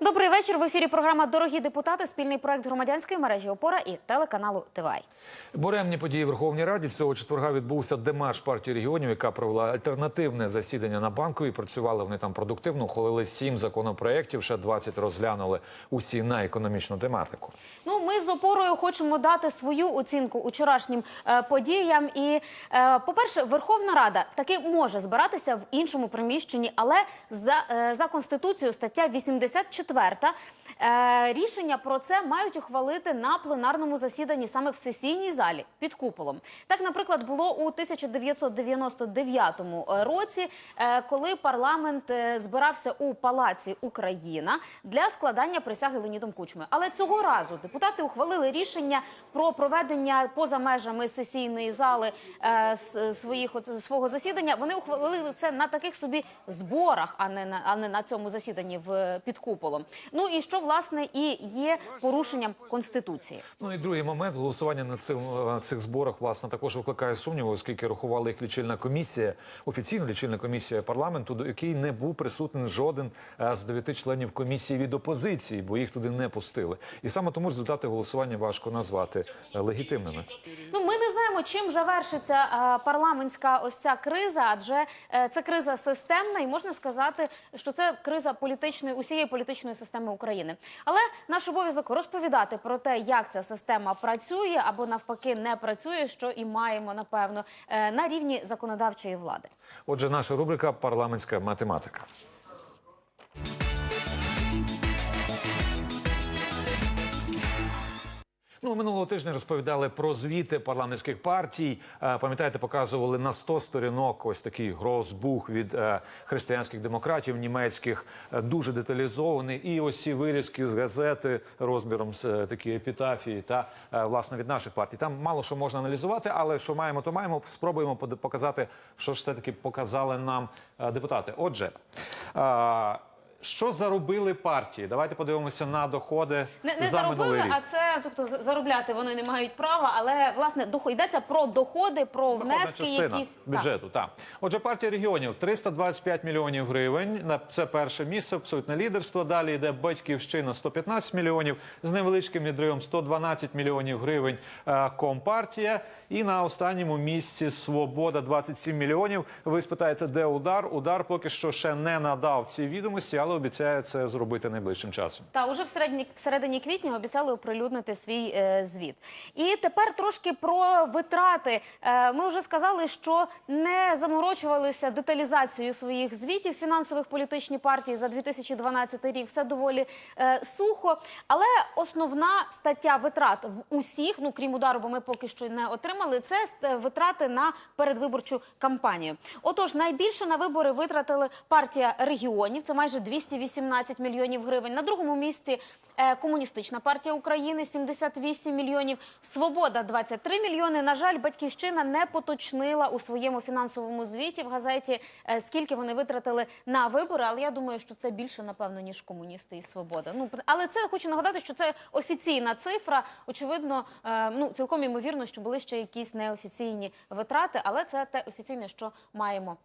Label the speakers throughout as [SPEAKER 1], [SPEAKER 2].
[SPEAKER 1] Добрий вечір. В ефірі програма Дорогі депутати. Спільний проект громадянської мережі Опора і телеканалу ТВАЙ.
[SPEAKER 2] Буремні події в Верховній Раді цього четверга відбувся демарш партії регіонів, яка провела альтернативне засідання на банку. І працювали вони там продуктивно. Ухвалили сім законопроєктів, ще 20 розглянули усі на економічну тематику.
[SPEAKER 1] Ну, ми з опорою хочемо дати свою оцінку учорашнім е, подіям. І, е, по-перше, Верховна Рада таки може збиратися в іншому приміщенні, але за, е, за конституцією стаття 84 е, рішення про це мають ухвалити на пленарному засіданні саме в сесійній залі під куполом. Так, наприклад, було у 1999 році, е, коли парламент е, збирався у палаці Україна для складання присяги Леонідом Кучмою. Але цього разу депутати ухвалили рішення про проведення поза межами сесійної зали е, своїх свого засідання. Вони ухвалили це на таких собі зборах, а не на а не на цьому засіданні в під куполом. Ну і що власне і є порушенням конституції.
[SPEAKER 2] Ну і другий момент голосування на цих, на цих зборах власне також викликає сумніви, оскільки рахувала їх лічильна комісія, офіційна лічильна комісія парламенту, до якій не був присутній жоден е, з дев'яти членів комісії від опозиції, бо їх туди не пустили. І саме тому результати голосування важко назвати е, легітимними.
[SPEAKER 1] Ну, ми не знаємо, чим завершиться е, парламентська ось ця криза, адже е, це криза системна, і можна сказати, що це криза політичної усієї політичної системи України. Але наш обов'язок розповідати про те, як ця система працює або навпаки не працює, що і маємо напевно е, на рівні законодавчої влади.
[SPEAKER 2] Отже, наша рубрика парламентська математика. Ну, минулого тижня розповідали про звіти парламентських партій. Е, Пам'ятаєте, показували на 100 сторінок ось такий грозбух від е, християнських демократів німецьких, е, дуже деталізований. І ось ці вирізки з газети розміром з такі епітафії та власне від наших партій. Там мало що можна аналізувати, але що маємо, то маємо. Спробуємо показати, що ж все таки показали нам депутати. Отже. Що заробили партії? Давайте подивимося на доходи
[SPEAKER 1] Не, не
[SPEAKER 2] за минулий
[SPEAKER 1] заробили,
[SPEAKER 2] рік.
[SPEAKER 1] а це тобто заробляти вони не мають права, але власне доход йдеться про доходи, про
[SPEAKER 2] Доходна
[SPEAKER 1] внески, якісь
[SPEAKER 2] бюджету. Так. Отже, партія регіонів 325 мільйонів гривень. Це перше місце, абсолютне лідерство. Далі йде батьківщина 115 мільйонів з невеличким відривом 112 мільйонів гривень. е, Компартія. І на останньому місці Свобода 27 мільйонів. Ви спитаєте, де удар? Удар поки що ще не надав ці відомості, але обіцяє це зробити найближчим часом.
[SPEAKER 1] Та уже в середині, квітня обіцяли оприлюднити свій е, звіт. І тепер трошки про витрати. Е, ми вже сказали, що не заморочувалися деталізацією своїх звітів фінансових політичні партії за 2012 рік. Все доволі е, сухо. Але основна стаття витрат в усіх, ну крім удару, бо ми поки що не отримали, це витрати на передвиборчу кампанію. Отож, найбільше на вибори витратили партія регіонів. Це майже 218 мільйонів гривень. На другому місці е, комуністична партія України 78 мільйонів. Свобода 23 мільйони. На жаль, батьківщина не поточнила у своєму фінансовому звіті в газеті, е, скільки вони витратили на вибори. Але я думаю, що це більше напевно ніж комуністи і свобода. Ну але це хочу нагадати, що це офіційна цифра. Очевидно, е, ну цілком імовірно, що були ще якісь неофіційні витрати, але це те офіційне, що маємо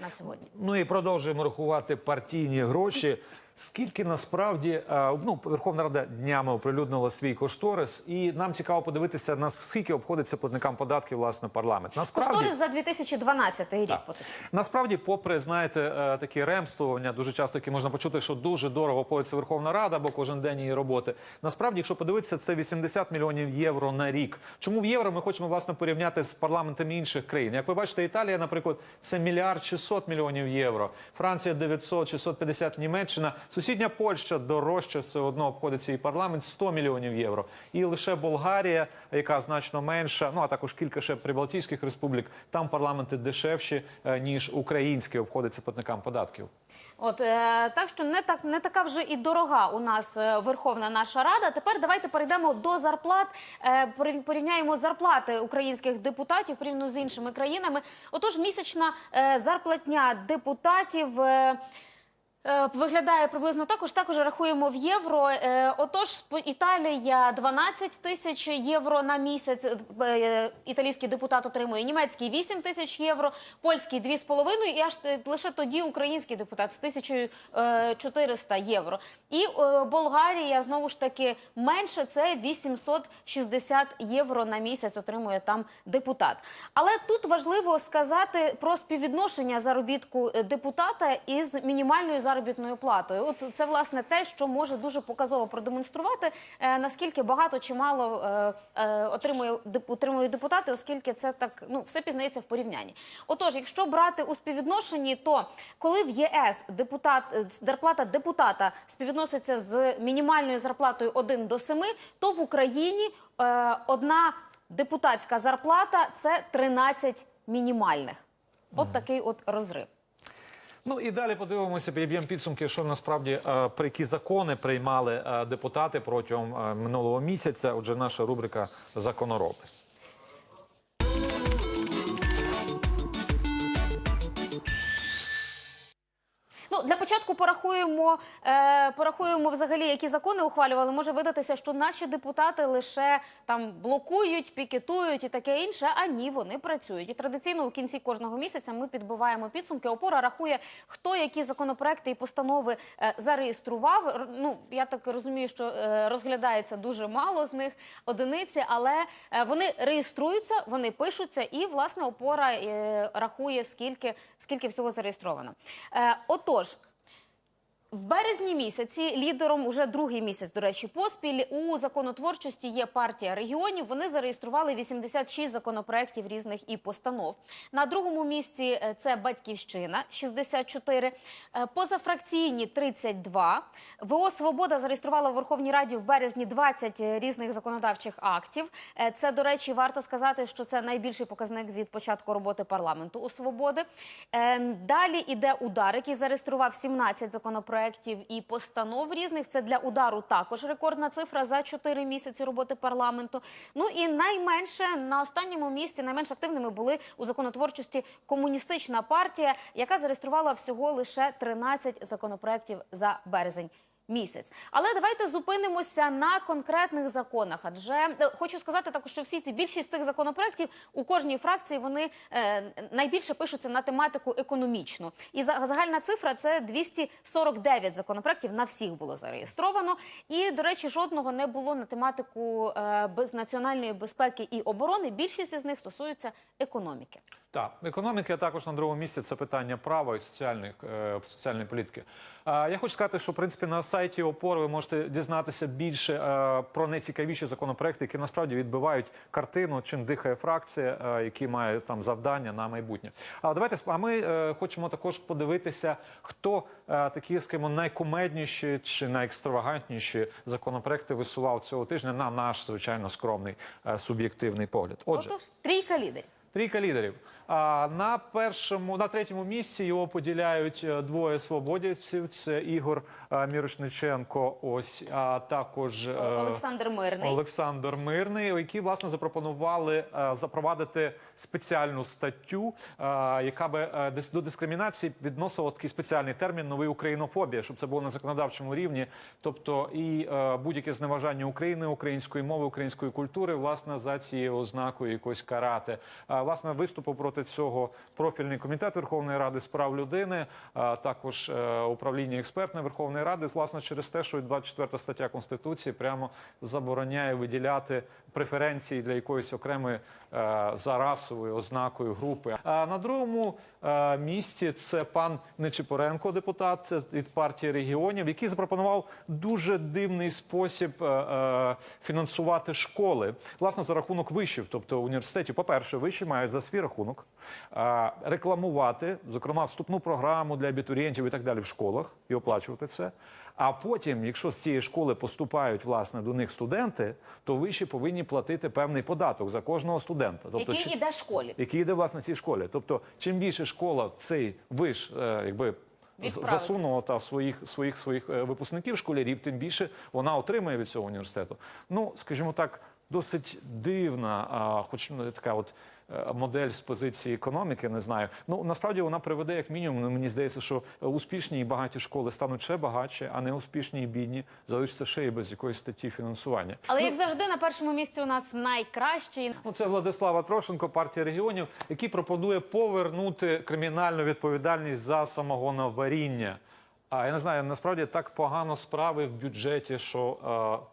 [SPEAKER 1] на сьогодні.
[SPEAKER 2] Ну і продовжуємо рахувати партійні гроші. Скільки насправді е, ну Верховна Рада днями оприлюднила свій кошторис, і нам цікаво подивитися на скільки обходиться платникам податків власне парламент. Насправді
[SPEAKER 1] Кошторис за 2012 рік.
[SPEAKER 2] Так. Насправді, попри знаєте, е, такі ремствування, дуже часто які можна почути, що дуже дорого обходиться Верховна Рада або кожен день її роботи. Насправді, якщо подивитися, це 80 мільйонів євро на рік. Чому в євро ми хочемо власне порівняти з парламентами інших країн? Як ви бачите, Італія, наприклад, це мільярд 600 мільйонів євро. Франція 900, 650, Німеччина. Сусідня Польща дорожче все одно обходиться і парламент 100 мільйонів євро. І лише Болгарія, яка значно менша, ну а також кілька ще прибалтійських республік, там парламенти дешевші е, ніж українські обходиться платникам податків.
[SPEAKER 1] От е, так що не так не така вже і дорога у нас е, Верховна наша Рада. Тепер давайте перейдемо до зарплат. Е, порівняємо зарплати українських депутатів порівняно з іншими країнами. Отож, місячна е, зарплатня депутатів. Е, Виглядає приблизно також. Також рахуємо в євро. Е, Отож, Італія 12 тисяч євро на місяць. Е, е, Італійський депутат отримує німецький 8 тисяч євро, польський 2,5 і аж е, лише тоді український депутат з 1400 євро. І е, Болгарія знову ж таки менше. Це 860 євро на місяць отримує там депутат. Але тут важливо сказати про співвідношення заробітку е, депутата із мінімальною заробітною платою. От це власне те, що може дуже показово продемонструвати, е, наскільки багато чи мало е, е, отримує деп- отримують депутати, оскільки це так ну все пізнається в порівнянні. Отож, якщо брати у співвідношенні, то коли в ЄС депутат зарплата депутата співвідноситься з мінімальною зарплатою 1 до 7, то в Україні е, одна депутатська зарплата це 13 мінімальних. От такий от розрив.
[SPEAKER 2] Ну і далі подивимося, підіб'ємо підсумки, що насправді е, про які закони приймали е, депутати протягом е, минулого місяця. Отже, наша рубрика Законороби.
[SPEAKER 1] Ну для початку порахуємо, е, порахуємо взагалі, які закони ухвалювали. Може видатися, що наші депутати лише там блокують, пікетують і таке інше. А ні, вони працюють. І традиційно у кінці кожного місяця ми підбиваємо підсумки. Опора рахує, хто які законопроекти і постанови е, зареєстрував. Р- Ну я так розумію, що е, розглядається дуже мало з них одиниці, але е, вони реєструються, вони пишуться, і власне опора е, рахує скільки, скільки всього зареєстровано. Е, Отож. В березні місяці лідером уже другий місяць, до речі, поспіль у законотворчості є партія регіонів. Вони зареєстрували 86 законопроєктів різних і постанов. На другому місці е, це батьківщина 64, е, позафракційні 32. ВО Свобода зареєструвала в Верховній Раді в березні 20 різних законодавчих актів. Е, Це, до речі, варто сказати, що це найбільший показник від початку роботи парламенту у свободи. Е, Далі іде удар, який зареєстрував 17 законопроєктів і постанов різних. Це для удару також рекордна цифра за 4 місяці роботи парламенту. Ну і найменше на останньому місці, найменш активними були у законотворчості комуністична партія, яка зареєструвала всього лише 13 законопроєктів за березень. Місяць, але давайте зупинимося на конкретних законах. Адже е, хочу сказати також, що всі ці більшість цих законопроєктів у кожній фракції вони е, найбільше пишуться на тематику економічну. І за- загальна цифра це 249 законопроєктів на всіх було зареєстровано. І, до речі, жодного не було на тематику е, без національної безпеки і оборони. Більшість із них стосуються економіки.
[SPEAKER 2] Так, економіки а також на другому місці це питання права і соціальних е, соціальної політики. А я хочу сказати, що в принципі на сайті ОПОР ви можете дізнатися більше е, про найцікавіші законопроекти, які насправді відбивають картину, чим дихає фракція, е, які має там завдання на майбутнє. А давайте а ми е, хочемо також подивитися, хто е, такі скажімо, найкумедніші чи найекстравагантніші законопроекти висував цього тижня на наш звичайно скромний е, суб'єктивний погляд. Отже.
[SPEAKER 1] Отож, трійка лідерів.
[SPEAKER 2] Трійка лідерів. На першому, на третьому місці його поділяють е, двоє свободівців. Це Ігор е, Мірошниченко, ось а також е,
[SPEAKER 1] Олександр Мирний.
[SPEAKER 2] Олександр Мирний, які власне запропонували запровадити спеціальну статтю, яка би до дискримінації відносила такий спеціальний термін новий українофобія, щоб це було на законодавчому рівні. Тобто і будь-яке зневажання України, української мови, української культури, власне, за цією ознакою якось карати. Власне, виступив проти цього профільний комітет Верховної Ради з прав людини, а також е, управління експертної Верховної Ради, власне, через те, що 24 стаття Конституції прямо забороняє виділяти преференції для якоїсь окремої е, за расовою ознакою групи. А на другому е, місці це пан Нечипоренко, депутат від партії регіонів, який запропонував дуже дивний спосіб е, фінансувати школи, власне, за рахунок вишів, тобто університетів. По-перше, виші мають за свій рахунок рекламувати, зокрема, вступну програму для абітурієнтів і так далі в школах і оплачувати це. А потім, якщо з цієї школи поступають власне до них студенти, то виші повинні платити певний податок за кожного студента. Тобто,
[SPEAKER 1] який
[SPEAKER 2] чи-
[SPEAKER 1] іде школі.
[SPEAKER 2] який йде власне цій школі. Тобто, чим більше школа цей виш, е, якби. Засунула та своїх своїх своїх е, випускників школярів, тим більше вона отримує від цього університету. Ну, скажімо так, досить дивна, а, хоч ну, така от модель з позиції економіки, не знаю. Ну насправді вона приведе як мінімум. ну, Мені здається, що е, успішні і багаті школи стануть ще багатші, а не успішні і бідні залишаться ще і без якоїсь статті фінансування.
[SPEAKER 1] Але як завжди, на першому місці у нас найкращий.
[SPEAKER 2] Ну, це Владислава Трошенко, партія регіонів, який пропонує повернути кримінальну відповідальність за самогоноваріння. А я не знаю, насправді так погано справи в бюджеті, що е,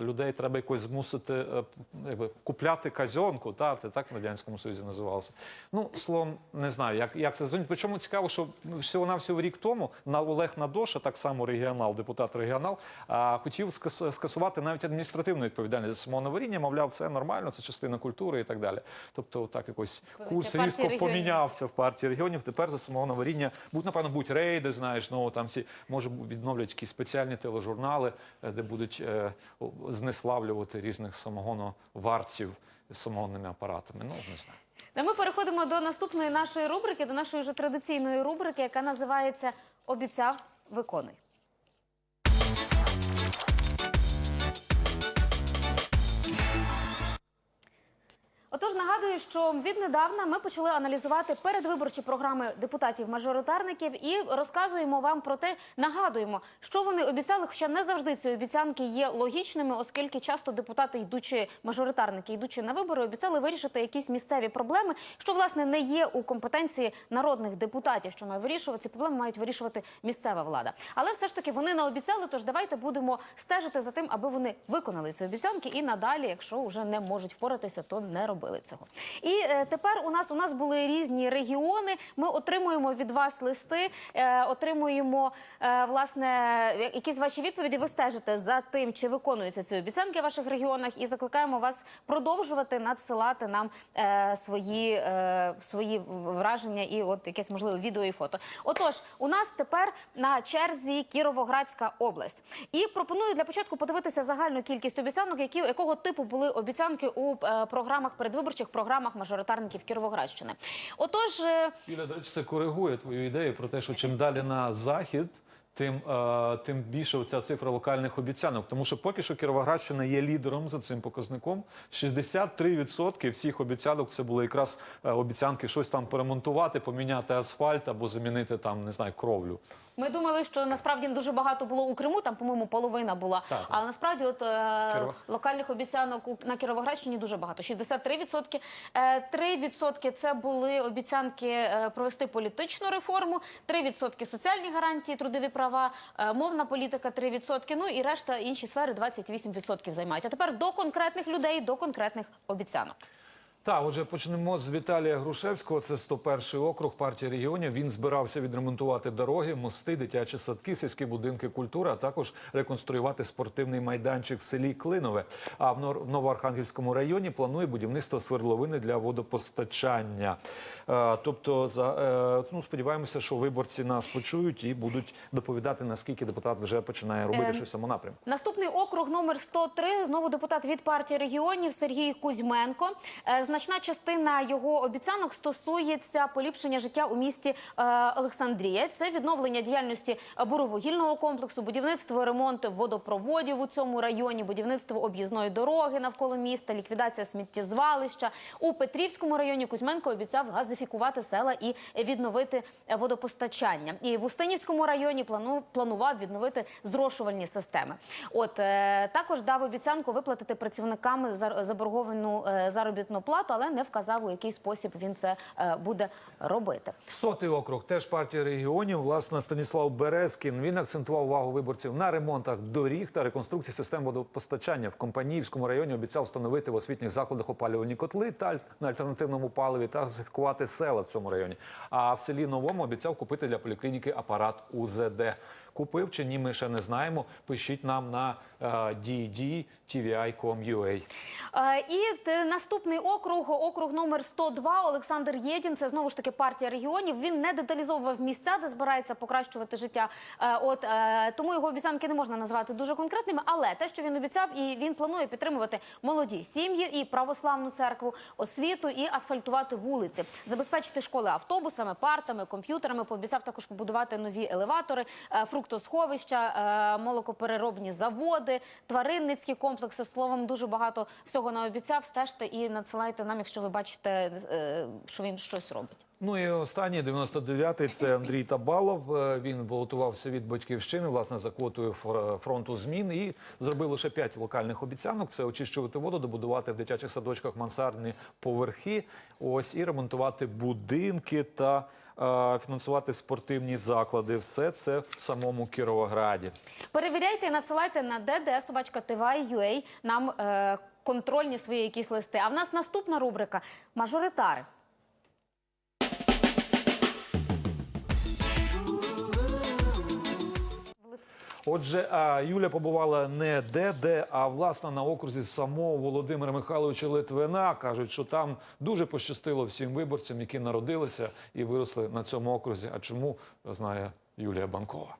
[SPEAKER 2] людей треба якось змусити е, якби, купляти казьонку, та, це так в Радянському Союзі називалося. Ну, словом, не знаю, як, як це зрозуміти. Причому цікаво, що всього-навсього рік тому на Олег Надоша, так само регіонал, депутат регіонал, а, хотів скас- скасувати навіть адміністративну відповідальність за самогоноваріння, мовляв, це нормально, це частина культури і так далі. Тобто, так якось курс різко
[SPEAKER 1] регіонів.
[SPEAKER 2] помінявся в партії регіонів. Тепер за самогоноваріння будуть, напевно, будуть рейди, знаєш, ну там всі може відновлять якісь спеціальні тележурнали, е, де будуть е, знеславлювати різних самогоноварців з самогонними апаратами. Ну не знаю.
[SPEAKER 1] Та ми переходимо до наступної нашої рубрики, до нашої вже традиційної рубрики, яка називається Обіцяв, виконуй. Отож, нагадую, що віднедавна ми почали аналізувати передвиборчі програми депутатів-мажоритарників і розказуємо вам про те, нагадуємо, що вони обіцяли, хоча не завжди ці обіцянки є логічними, оскільки часто депутати, йдучи мажоритарники, йдучи на вибори, обіцяли вирішити якісь місцеві проблеми, що власне не є у компетенції народних депутатів, що має вирішувати ці проблеми, мають вирішувати місцева влада. Але все ж таки вони не обіцяли. Тож давайте будемо стежити за тим, аби вони виконали ці обіцянки і надалі, якщо вже не можуть впоратися, то не робили цього. І е, тепер у нас у нас були різні регіони. Ми отримуємо від вас листи, е, отримуємо е, власне якісь ваші відповіді. Ви стежите за тим, чи виконуються ці обіцянки в ваших регіонах, і закликаємо вас продовжувати надсилати нам е, свої, е, свої враження і от якесь можливо відео і фото. Отож, у нас тепер на черзі Кіровоградська область. І пропоную для початку подивитися загальну кількість обіцянок, які якого типу були обіцянки у е, програмах передвиборчих програмах мажоритарників Кіровоградщини. Отож, е,
[SPEAKER 2] Юля, до речі, це коригує твою ідею про те, що чим далі на захід. Тим, е, тим більше ця цифра локальних обіцянок, тому що поки що Кіровоградщина є лідером за цим показником. 63% всіх обіцянок це були якраз е, обіцянки щось там поремонтувати, поміняти асфальт або замінити там не знаю кровлю.
[SPEAKER 1] Ми думали, що насправді дуже багато було у Криму, там, по-моєму, половина була.
[SPEAKER 2] Так.
[SPEAKER 1] Але насправді, от е, локальних обіцянок у- на Кіровоградщині дуже багато. 63%. Е, 3% це були обіцянки е, провести політичну реформу, 3% соціальні гарантії, трудові права, е, мовна політика 3%, ну і решта інші сфери 28% займають. А тепер до конкретних людей, до конкретних обіцянок.
[SPEAKER 2] Так, отже, почнемо з Віталія Грушевського. Це 101-й округ партії регіонів. Він збирався відремонтувати дороги, мости, дитячі садки, сільські будинки культури, а також реконструювати спортивний майданчик в селі Клинове. А в Новоархангельському районі планує будівництво свердловини для водопостачання. Е, Тобто, е, ну сподіваємося, що виборці нас почують і будуть доповідати, наскільки депутат вже починає робити
[SPEAKER 1] Ем,
[SPEAKER 2] щось в цьому напрямку.
[SPEAKER 1] Наступний округ номер 103, Знову депутат від партії регіонів Сергій Кузьменко. Значна частина його обіцянок стосується поліпшення життя у місті е, Олександрія. Це відновлення діяльності буровугільного комплексу, будівництво, ремонт водопроводів у цьому районі, будівництво об'їзної дороги навколо міста, ліквідація сміттєзвалища. У Петрівському районі Кузьменко обіцяв газифікувати села і відновити водопостачання. І в Устинівському районі плану планував відновити зрошувальні системи. От е, також дав обіцянку виплатити працівникам за- заборговану е, заробітну плату, але не вказав, у який спосіб він це е, буде робити.
[SPEAKER 2] Сотий округ, теж партія регіонів. Власне, Станіслав Березкін. Він акцентував увагу виборців на ремонтах доріг та реконструкції систем водопостачання. В Компаніївському районі обіцяв встановити в освітніх закладах опалювальні котли та на альтернативному паливі та газифікувати села в цьому районі. А в селі Новому обіцяв купити для поліклініки апарат УЗД. Купив чи ні, ми ще не знаємо. Пишіть нам на е, dd.tvi.com.ua.
[SPEAKER 1] Е, І наступний округ, округ номер 102, Олександр Єдін. Це знову ж таки партія регіонів. Він не деталізовував місця, де збирається покращувати життя. Е, От е, тому його обіцянки не можна назвати дуже конкретними. Але те, що він обіцяв, і він планує підтримувати молоді сім'ї і православну церкву, освіту і асфальтувати вулиці, забезпечити школи автобусами, партами, комп'ютерами. Пообіцяв також побудувати нові елеватори, е, фруктові
[SPEAKER 3] фруктосховища, е, молокопереробні заводи, тваринницькі комплекси. Словом, дуже багато всього наобіцяв. Стежте і надсилайте нам, якщо ви бачите, е, що він щось робить.
[SPEAKER 2] Ну і останній 99-й – це Андрій Табалов. Е, Він балотувався від батьківщини, власне, за квотою фронту змін і зробив лише п'ять локальних обіцянок: це очищувати воду, добудувати в дитячих садочках мансардні поверхи, ось і ремонтувати будинки та фінансувати спортивні заклади. Все це в самому Кіровограді.
[SPEAKER 3] Перевіряйте і надсилайте на dd.tv.ua нам е, контрольні свої якісь листи. А в нас наступна рубрика мажоритари.
[SPEAKER 2] Отже, Юля побувала не де-де, а власне на окрузі самого Володимира Михайловича Литвина. Кажуть, що там дуже пощастило всім виборцям, які народилися і виросли на цьому окрузі. А чому знає Юлія Банкова?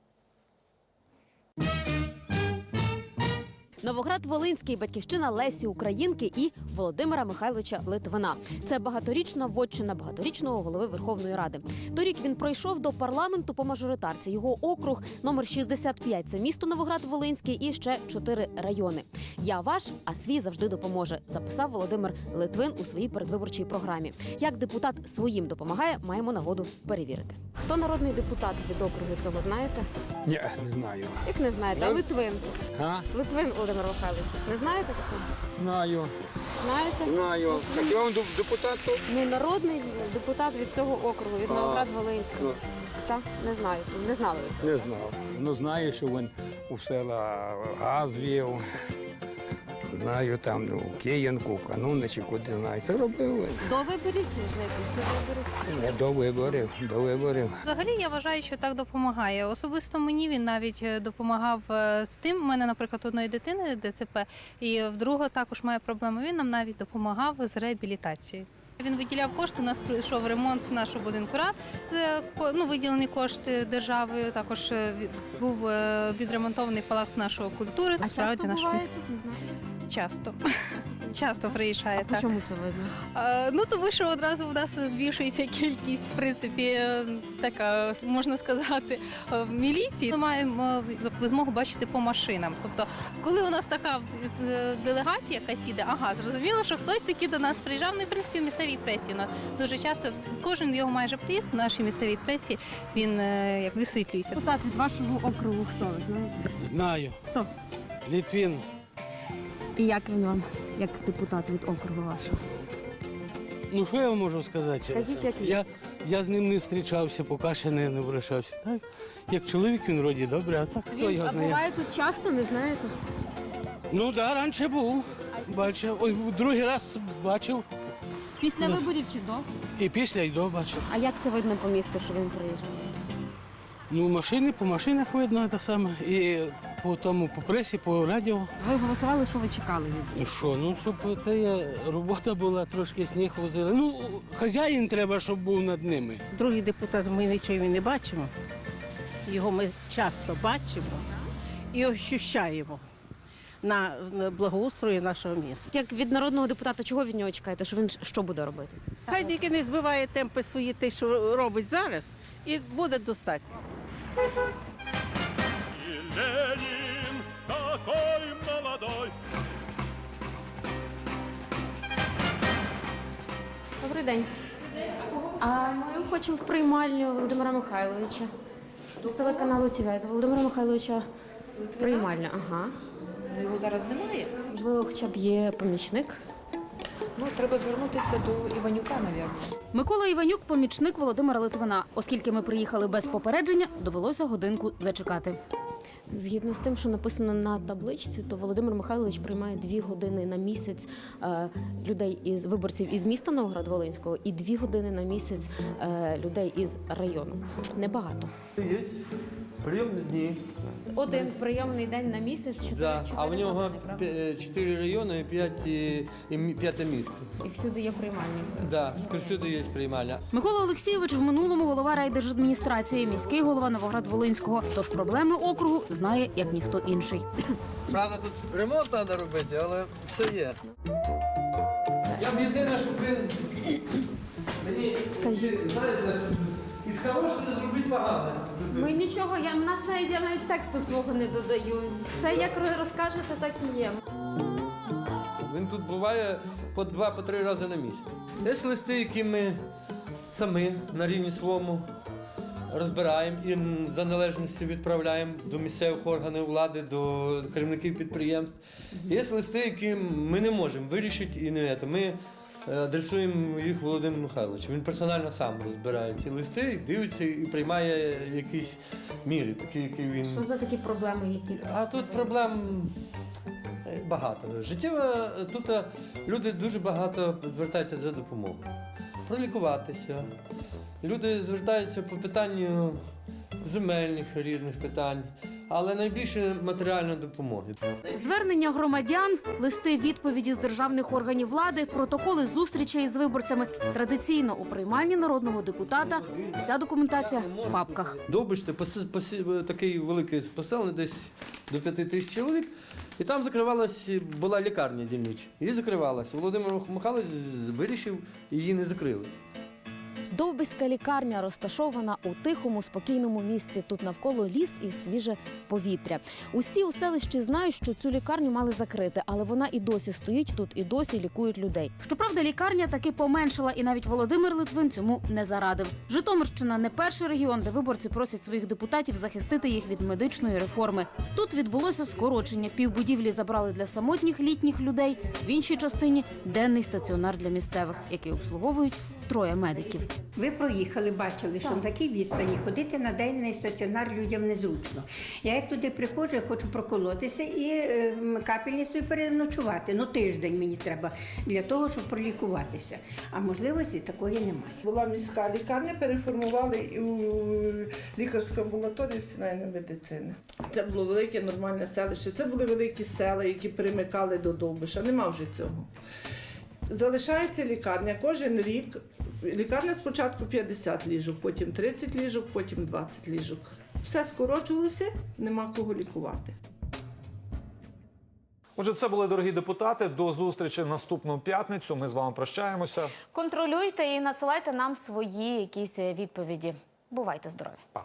[SPEAKER 1] Новоград Волинський, батьківщина Лесі Українки і Володимира Михайловича Литвина. Це багаторічна вотчина багаторічного голови Верховної Ради. Торік він пройшов до парламенту по мажоритарці. Його округ номер 65 – Це місто Новоград Волинський і ще чотири райони. Я ваш, а свій завжди допоможе. Записав Володимир Литвин у своїй передвиборчій програмі. Як депутат своїм допомагає, маємо нагоду перевірити. Хто народний депутат від округу цього знаєте?
[SPEAKER 4] Ні, не знаю.
[SPEAKER 1] Як не знаєте,
[SPEAKER 4] Я-
[SPEAKER 1] Литвин.
[SPEAKER 4] А?
[SPEAKER 1] Литвин Володимир Михайлович. Не знаєте такого?
[SPEAKER 4] Знаю.
[SPEAKER 1] Знаєте?
[SPEAKER 4] Знаю. Так я вам деп- депутату.
[SPEAKER 1] Ну, народний депутат від цього округу, від
[SPEAKER 4] А,
[SPEAKER 1] Новоград Волинського.
[SPEAKER 4] ну.
[SPEAKER 1] Так, не знаю. Не знали ви цього.
[SPEAKER 4] Не знав. Ну знаю, що він у села газ вів. Знаю там, ну, Киянку, Кануни чи куди знаю. Це робив він.
[SPEAKER 1] До виборів чи вже після виборів?
[SPEAKER 4] Не до виборів, до виборів.
[SPEAKER 5] Взагалі я вважаю, що так допомагає. Особисто мені він навіть е, допомагав е, з тим. У мене, наприклад, одної дитини ДЦП, і в другого також має проблему. Він нам навіть допомагав з реабілітацією. Він виділяв кошти. У нас пройшов ремонт нашого будинку рад. е, Ну, виділені кошти державою. Також був відремонтований палац нашої культури.
[SPEAKER 1] А часто буває тут, не знаю.
[SPEAKER 5] Часто. Часто приїжджає.
[SPEAKER 1] А
[SPEAKER 5] так.
[SPEAKER 1] чому це видно?
[SPEAKER 5] Ну тому що одразу в нас збільшується кількість, в принципі, е, така можна сказати, е, міліції. Ми маємо е, змогу бачити по машинам. Тобто, коли у нас така делегація, якась іде, ага, зрозуміло, що хтось таки до нас приїжджав. Ну і в принципі в місцевій пресі. У нас дуже часто кожен його майже приїзд в нашій місцевій пресі він як висвітлюється.
[SPEAKER 1] Депутат від вашого округу хто ви знаєте?
[SPEAKER 6] Знаю.
[SPEAKER 1] Хто?
[SPEAKER 6] Літвін.
[SPEAKER 1] І як він вам, як депутат від округу вашого?
[SPEAKER 6] Ну що я вам можу сказати? через
[SPEAKER 1] Скажіть,
[SPEAKER 6] це?
[SPEAKER 1] як він?
[SPEAKER 6] я, я з ним не зустрічався, поки ще не, не обращався. Так? Як чоловік він вроді добре, а так хто його
[SPEAKER 1] а
[SPEAKER 6] знає?
[SPEAKER 1] буває тут часто, не знаєте?
[SPEAKER 6] Ну так, да, раніше був. Бачив. Ой, другий раз бачив
[SPEAKER 1] Після
[SPEAKER 6] Ну,
[SPEAKER 1] виборів чи до?
[SPEAKER 6] і після й до бачив.
[SPEAKER 1] А як це видно по місту, що він приїжджає?
[SPEAKER 6] Ну, машини по машинах видно те саме. І по тому, по пресі, по радіо.
[SPEAKER 1] Ви голосували, що ви чекали від
[SPEAKER 6] Ну що, ну щоб те робота була, трошки сніг возили. Ну, хазяїн треба, щоб був над ними.
[SPEAKER 7] Другий депутат ми нічого не бачимо. Його ми часто бачимо і ощущаємо на на благоустрої нашого міста.
[SPEAKER 1] Як від народного депутата, чого від нього чекаєте? Що він що буде робити?
[SPEAKER 7] Хай тільки не збиває темпи свої те, що робить зараз, і буде достатньо.
[SPEAKER 1] Добрий день. А ми хочемо в приймальню Володимира Михайловича. З телеканалу ТВ. До Володимира Михайловича приймальня. Ага.
[SPEAKER 8] Ну, його зараз немає.
[SPEAKER 1] Можливо, хоча б є помічник.
[SPEAKER 8] Ну, треба звернутися до Іванюка, мабуть.
[SPEAKER 1] Микола Іванюк помічник Володимира Литвина. Оскільки ми приїхали без попередження, довелося годинку зачекати. Згідно з тим, що написано на табличці, то Володимир Михайлович приймає дві години на місяць е, людей із виборців із міста Новоград-Волинського і дві години на місяць е, людей із району. Небагато.
[SPEAKER 9] Є прийомні дні.
[SPEAKER 1] Один прийомний день на місяць, чотири,
[SPEAKER 9] Да. А в нього
[SPEAKER 1] години, правда?
[SPEAKER 9] п'я- чотири райони і п'ять і, і мі- п'яте місто.
[SPEAKER 1] І всюди є приймальні.
[SPEAKER 9] Да, скорсюди є приймальня.
[SPEAKER 1] Микола Олексійович в минулому голова райдержадміністрації, міський голова Новоград-Волинського. Тож проблеми округу знає як ніхто інший.
[SPEAKER 9] Правда, тут ремонт треба робити, але все є. Я б єдине, що блин, мені
[SPEAKER 1] Кажіть.
[SPEAKER 9] знаєте, що Із хорошого зробити погане.
[SPEAKER 1] Ми нічого, я в нас навіть я навіть тексту свого не додаю. Все як розкажете, так і є.
[SPEAKER 9] Він тут буває по два, по три рази на місяць. Є листи, які ми самі на рівні своєму розбираємо і за належністю відправляємо до місцевих органів влади, до керівників підприємств. Є листи, які ми не можемо вирішити і не це. Ми адресуємо їх Володимиру Михайловичу. Він персонально сам розбирає ці листи, дивиться і приймає якісь міри, такі, які він.
[SPEAKER 1] Що за такі проблеми, які
[SPEAKER 9] А тут проблем е, багато. Життєво е, тут е, люди дуже багато звертаються за допомогою. Пролікуватися. Люди звертаються по питанню земельних різних питань, але найбільше матеріальної допомоги.
[SPEAKER 1] Звернення громадян, листи відповіді з державних органів влади, протоколи зустрічей з виборцями. Традиційно у приймальні народного депутата вся документація в папках.
[SPEAKER 9] Довбиш це поси- поси- такий великий поселення, десь до п'яти тисяч чоловік. І там закривалась, була лікарня дільнича. Її закривалася. Володимир Михайлович вирішив, її не закрили.
[SPEAKER 1] Довбиська лікарня розташована у тихому, спокійному місці. Тут навколо ліс і свіже повітря. Усі у селищі знають, що цю лікарню мали закрити, але вона і досі стоїть тут, і досі лікують людей. Щоправда, лікарня таки поменшала, і навіть Володимир Литвин цьому не зарадив. Житомирщина не перший регіон, де виборці просять своїх депутатів захистити їх від медичної реформи. Тут відбулося скорочення. Півбудівлі забрали для самотніх літніх людей. В іншій частині денний стаціонар для місцевих, який обслуговують троє медиків.
[SPEAKER 10] Ви проїхали, бачили, що на такій відстані ходити на денний стаціонар людям незручно. Я як туди приходжу, я хочу проколотися і е, капельницею переночувати. Ну тиждень мені треба для того, щоб пролікуватися. А можливості такої немає.
[SPEAKER 11] Була міська лікарня, переформували і у лікарську амбулаторію сімейної медицини. Це було велике нормальне селище. Це були великі села, які примикали до Довбиша. Нема вже цього. Залишається лікарня кожен рік. Лікарня спочатку 50 ліжок, потім 30 ліжок, потім 20 ліжок. Все скорочувалося, нема кого лікувати.
[SPEAKER 2] Отже, це були дорогі депутати. До зустрічі в наступну п'ятницю. Ми з вами прощаємося.
[SPEAKER 12] Контролюйте і надсилайте нам свої якісь відповіді. Бувайте здорові!
[SPEAKER 2] Па.